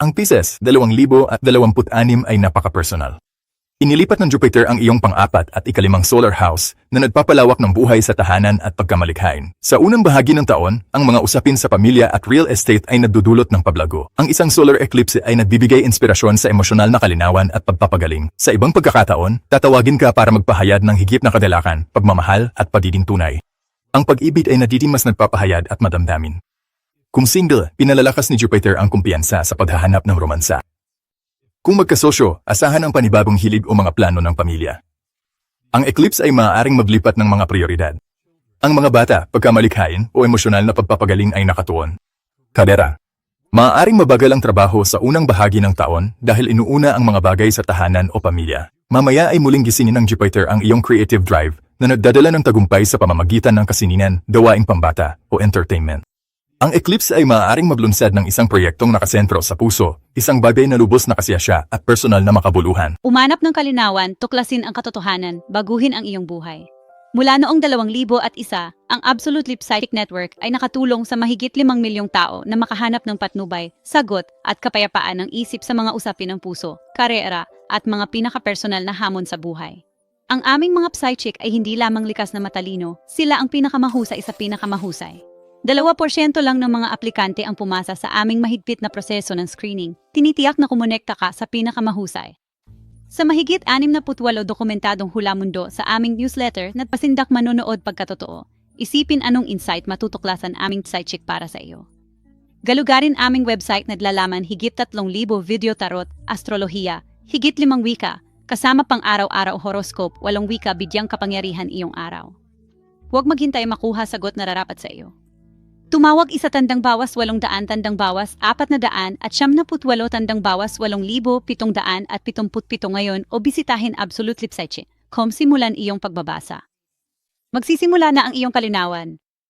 Ang Pisces 2026 ay napaka-personal. Inilipat ng Jupiter ang iyong pang-apat at ikalimang solar house na nagpapalawak ng buhay sa tahanan at pagkamalikhain. Sa unang bahagi ng taon, ang mga usapin sa pamilya at real estate ay nagdudulot ng pablago. Ang isang solar eclipse ay nagbibigay inspirasyon sa emosyonal na kalinawan at pagpapagaling. Sa ibang pagkakataon, tatawagin ka para magpahayad ng higit na kadalakan, pagmamahal at pagiging tunay. Ang pag-ibig ay nagiging mas nagpapahayad at madamdamin. Kung single, pinalalakas ni Jupiter ang kumpiyansa sa paghahanap ng romansa. Kung magkasosyo, asahan ang panibagong hilig o mga plano ng pamilya. Ang eclipse ay maaaring maglipat ng mga prioridad. Ang mga bata, pagkamalikhain o emosyonal na pagpapagaling ay nakatuon. Kadera. Maaaring mabagal ang trabaho sa unang bahagi ng taon dahil inuuna ang mga bagay sa tahanan o pamilya. Mamaya ay muling gisingin ng Jupiter ang iyong creative drive na nagdadala ng tagumpay sa pamamagitan ng kasiningan, gawaing pambata o entertainment. Ang eclipse ay maaaring maglunsad ng isang proyektong nakasentro sa puso, isang bagay na lubos na kasiyasya at personal na makabuluhan. Umanap ng kalinawan, tuklasin ang katotohanan, baguhin ang iyong buhay. Mula noong 2001, ang Absolute Lip Psychic Network ay nakatulong sa mahigit 5 milyong tao na makahanap ng patnubay, sagot at kapayapaan ng isip sa mga usapin ng puso, karera at mga pinakapersonal na hamon sa buhay. Ang aming mga psychic ay hindi lamang likas na matalino, sila ang pinakamahusay sa pinakamahusay. Dalawa porsyento lang ng mga aplikante ang pumasa sa aming mahigpit na proseso ng screening. Tinitiyak na kumonekta ka sa pinakamahusay. Sa mahigit 68 dokumentadong hula mundo sa aming newsletter na pasindak manonood pagkatotoo, isipin anong insight matutuklasan aming psychic para sa iyo. Galugarin aming website naglalaman higit 3,000 video tarot, astrolohiya, higit limang wika, kasama pang araw-araw horoscope, walong wika bidyang kapangyarihan iyong araw. Huwag maghintay makuha sagot na rarapat sa iyo. Tumawag isa tandang bawas walong daan tandang bawas apat na daan at siyam na putwalo tandang bawas walong libo pitong daan at pitumput pito ngayon o bisitahin Absolute Lipsite.com simulan iyong pagbabasa. Magsisimula na ang iyong kalinawan.